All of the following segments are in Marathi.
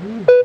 Mm-hmm.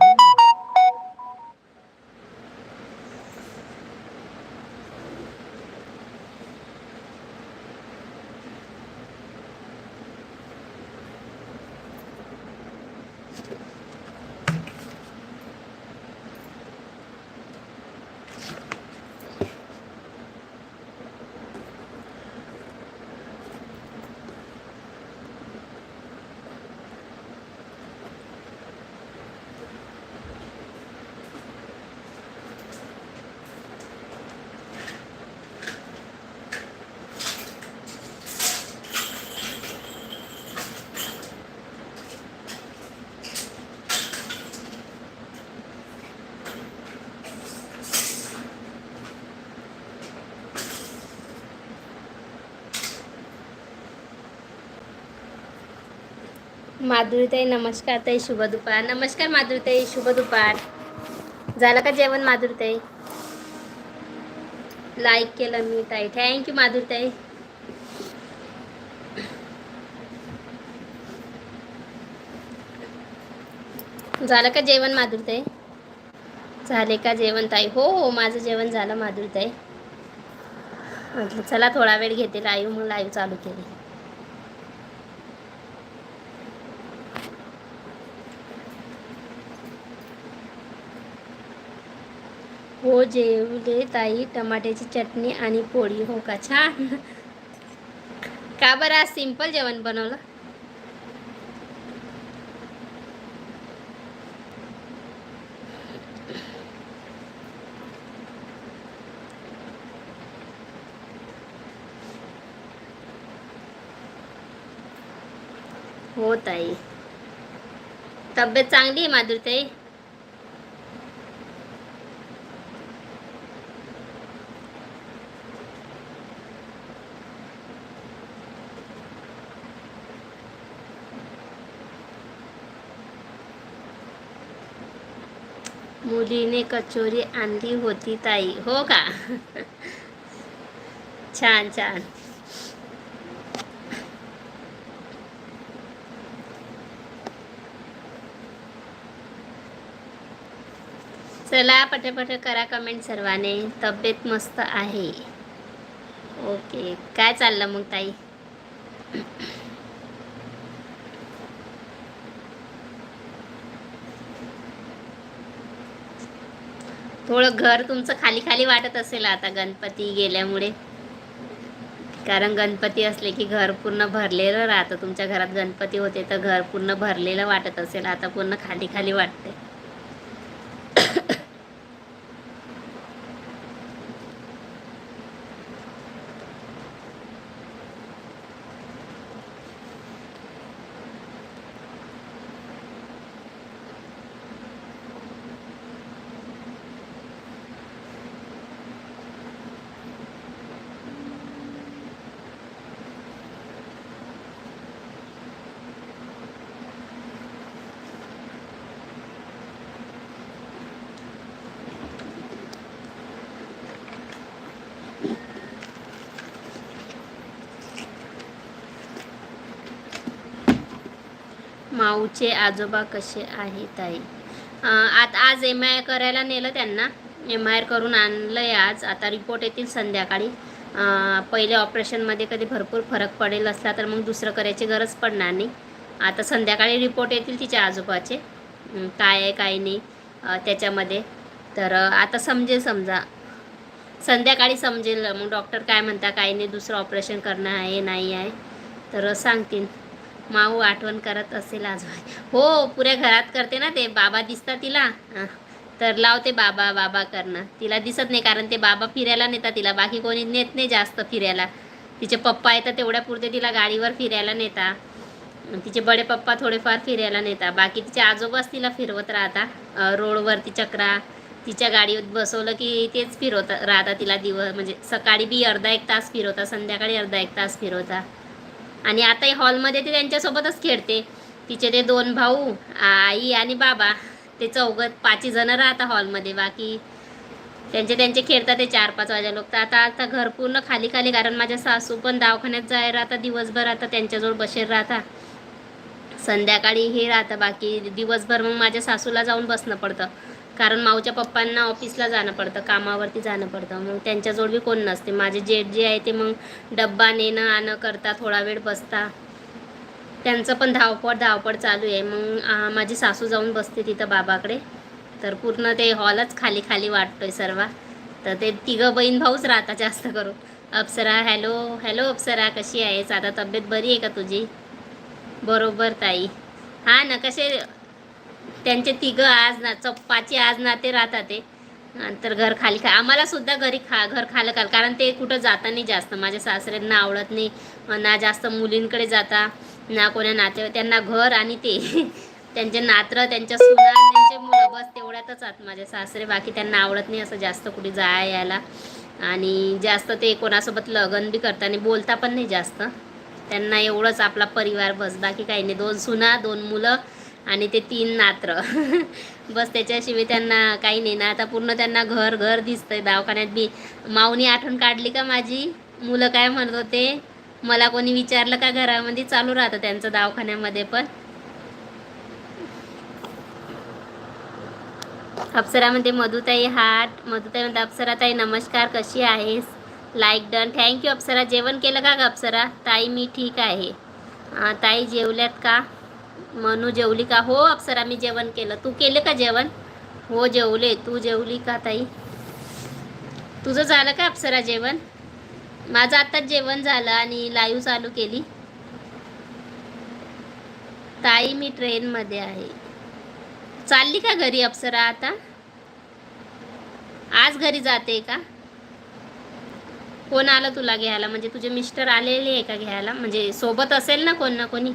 माधुरीताई नमस्कार ताई शुभ दुपार. नमस्कार माधुरीताई शुभ दुपार. झालं का जेवण माधुरीताई? लाईक केलं मी ताई. थँक्यू माधुरीताई. झालं का जेवण माधुरीताई? झाले का जेवण ताई? हो हो माझं जेवण झालं माधुरीताई. म्हटलं चला थोडा वेळ घेते. लाईव्ह मग लाईव्ह चालू केली. हो जेवले ताई टमाट्याची चटणी आणि पोळी. हो का? छान. का बरं आज सिंपल जेवण बनवलं? हो ताई. तब्येत चांगली आहे माधुरी ताई? मुलीने कचोरी आणली होती ताई. हो का? छान छान. चला पटापट करा कमेंट सर्वाने. तब्येत मस्त आहे. ओके काय चाललं मग ताई? थोडं घर तुमचं खाली खाली वाटत असेल आता गणपती गेल्यामुळे. कारण गणपती असले की घर पूर्ण भरलेलं राहतं. तुमच्या घरात गणपती होते तर घर पूर्ण भरलेलं वाटत असेल. आता पूर्ण खाली खाली वाटते माऊचे आजोबा कसे आहेत ताई? आता आज एम आय करायला नेलं त्यांना. एम आय करून आणलं आहे आज. आता रिपोर्ट येतील संध्याकाळी. पहिले पहिल्या ऑपरेशनमध्ये कधी भरपूर फरक पडेल असला तर मग दुसरं करायची गरज पडणार नाही. आता संध्याकाळी रिपोर्ट येतील तिच्या आजोबाचे. काय आहे काय नाही त्याच्यामध्ये. तर आता समजेल समजा. संध्याकाळी समजेल. मग डॉक्टर काय म्हणता काय नाही दुसरं ऑपरेशन करणं आहे नाही आहे. तर सांगतील. माऊ आठवण करत असेल आज हो पुऱ्या घरात करते ना ते. बाबा दिसतात तिला. तर लावते बाबा बाबा करणं. तिला दिसत नाही कारण ते बाबा फिरायला नेतात तिला. बाकी कोणी नेत नाही जास्त फिरायला. तिचे पप्पा येतात तेवढ्या पुरते तिला गाडीवर फिरायला नेता. तिचे बडे पप्पा थोडेफार फिरायला नेता. बाकी तिचे आजोबाच तिला फिरवत राहता. रोडवरती चक्रा. तिच्या गाडीवर बसवलं की तेच फिरवत राहता तिला दिवस. म्हणजे सकाळी बी अर्धा एक तास फिरवता संध्याकाळी अर्धा एक तास फिरवता. आणि आता हॉलमध्ये ते त्यांच्यासोबतच खेळते. तिचे ते दोन भाऊ आई आणि बाबा ते चौघं पाचही जण राहतात हॉलमध्ये. बाकी त्यांचे त्यांचे खेळतात ते चार पाच वाजे लोक. तर आता आता घर पूर्ण खाली खाली कारण माझ्या सासू पण दवाखान्यात जाय राहतात दिवसभर आता त्यांच्याजवळ बसेल राहता. संध्याकाळी हे राहतं बाकी दिवसभर मग माझ्या सासूला जाऊन बसणं पडतं. कारण माऊच्या पप्पांना ऑफिसला जाणं पडतं कामावरती जाणं पडतं. मग त्यांच्याजवळ बी कोण नसते. माझे जेठ जे आहे ते मग डब्बा नेणं आणं करता थोडा वेळ बसता. त्यांचं पण धावपळ धावपळ चालू आहे. मग माझी सासू जाऊन बसते तिथं बाबाकडे. तर पूर्ण ते हॉलच खाली खाली वाटतोय सर्व तर ते तिघं बहीण भाऊच राहता जास्त करून. अप्सरा हॅलो हॅलो अप्सरा कशी आहेस? आता तब्येत बरी आहे का तुझी? बरोबर ताई. हां ना कसे त्यांचे तिघं आज ना चप्पाचे आज नाते राहतात ते. नंतर घर खाली खा आम्हाला सुद्धा घरी खा घर खालं खाल कारण ते कुठं जाता नाही जास्त. माझ्या सासऱ्यांना आवडत नाही ना जास्त मुलींकडे जाता ना कोण्या नाते त्यांना घर आणि ते. त्यांचे नात्र त्यांच्या सुना त्यांचे मुलं बस तेवढ्यातच आहात माझे सासरे. बाकी त्यांना आवडत नाही असं जास्त कुठे जाया यायला. आणि जास्त ते कोणासोबत लग्न बी करताना बोलता पण नाही जास्त. त्यांना एवढंच आपला परिवार बस. बाकी काही नाही. दोन सुना दोन मुलं आणि ते तीन नात्र. बस त्याच्याशिवाय त्यांना काही नाही. ना आता पूर्ण त्यांना घर घर दिसतंय दवाखान्यात बी. माऊनी आठवण काढली का माझी? मुलं काय म्हणत होते? मला कोणी विचारलं का घरामध्ये? चालू राहतं त्यांचं दवाखान्यामध्ये पण. अप्सरामध्ये मधुताई हाट. मधुताई म्हणते अप्सरा ताई नमस्कार. कशी आहेस? Like done thank you Apsara. जेवण केलं का ग अप्सरा? ताई मी ठीक आहे. ताई जेवल्यात का? मनू जेवली का? हो अप्सरा मी जेवण केलं. तू केले का जेवण? हो जेवले. तू जेवली का ताई? तुझं झालं का अप्सरा जेवण? माझं आत्ताच जेवण झालं आणि लाईव्ह चालू केली. ताई मी ट्रेनमध्ये आहे. चालली का घरी अप्सरा आता? आज घरी जाते का? कोण आलं तुला घ्यायला? म्हणजे तुझे मिस्टर आलेले आहे का घ्यायला? म्हणजे सोबत असेल ना कोण ना कोणी?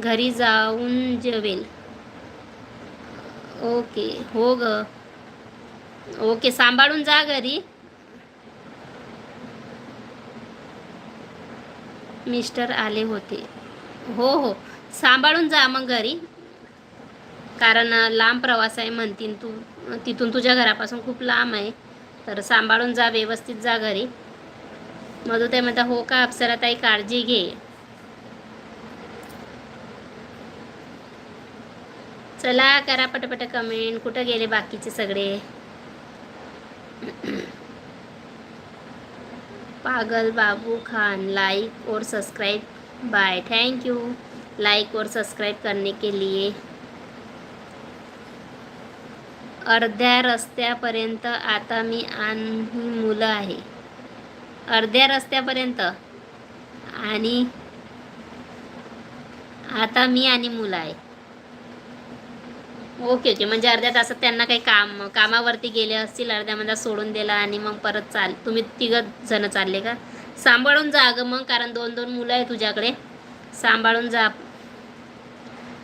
घरी जाऊन जेवेल. ओके. हो ग. ओके. सांभाळून जा घरी. मिस्टर आले होते. हो हो. सांभाळून जा मग घरी. कारण लांब प्रवास आहे म्हणतीन तू. तिथून तुझ्या घरापासून खूप लांब आहे. तर सांभाळून जा व्यवस्थित जा घरी. मधुताई म्हणता हो का अप्सराताई काळजी घे. चला करा पटपट कमेंट कुठं गेले बाकीचे सगळे? पागल बाबू खान लाइक और subscribe bye thank you like और सब्सक्राइब करने के लिए. अर्ध्या रस्त्यापर्यंत आता मी आणि मुलं आहे. अर्ध्या रस्त्यापर्यंत. आणि आता मी आणि मुलं आहे. Okay okay. म्हणजे अर्ध्या तासात त्यांना काही काम कामावरती गेले असतील अर्ध्या अर्ध्यामध्ये सोडून दिला आणि मग परत चाल तुम्ही तिघं जण चालले का? सांभाळून जा अगं मग कारण दोन दोन मुलं आहे तुझ्याकडे. सांभाळून जा.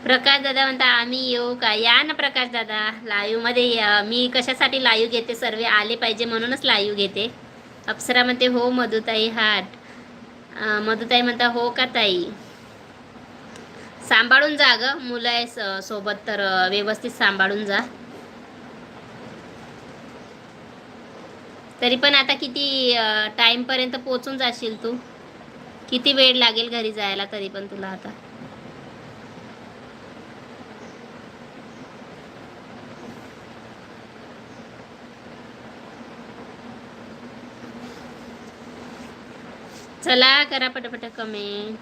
प्रकाश दादा म्हणता आम्ही येऊ का? या ना प्रकाश दादा. लाईव्हमध्ये या. मी कशासाठी लाईव्ह घेते? सर्व आले पाहिजे म्हणूनच लाईव्ह घेते. अप्सरा म्हणते हो मधुताई हाट. मधुताई म्हणता हो का ताई? सांभाळून जा ग. मुलं आहे सोबत तर व्यवस्थित सांभाळून जा. तरी पण आता किती टाईमपर्यंत पोचून जाशील तू? किती वेळ लागेल घरी जायला तरी पण तुला आता? चला करा पटापट कमेंट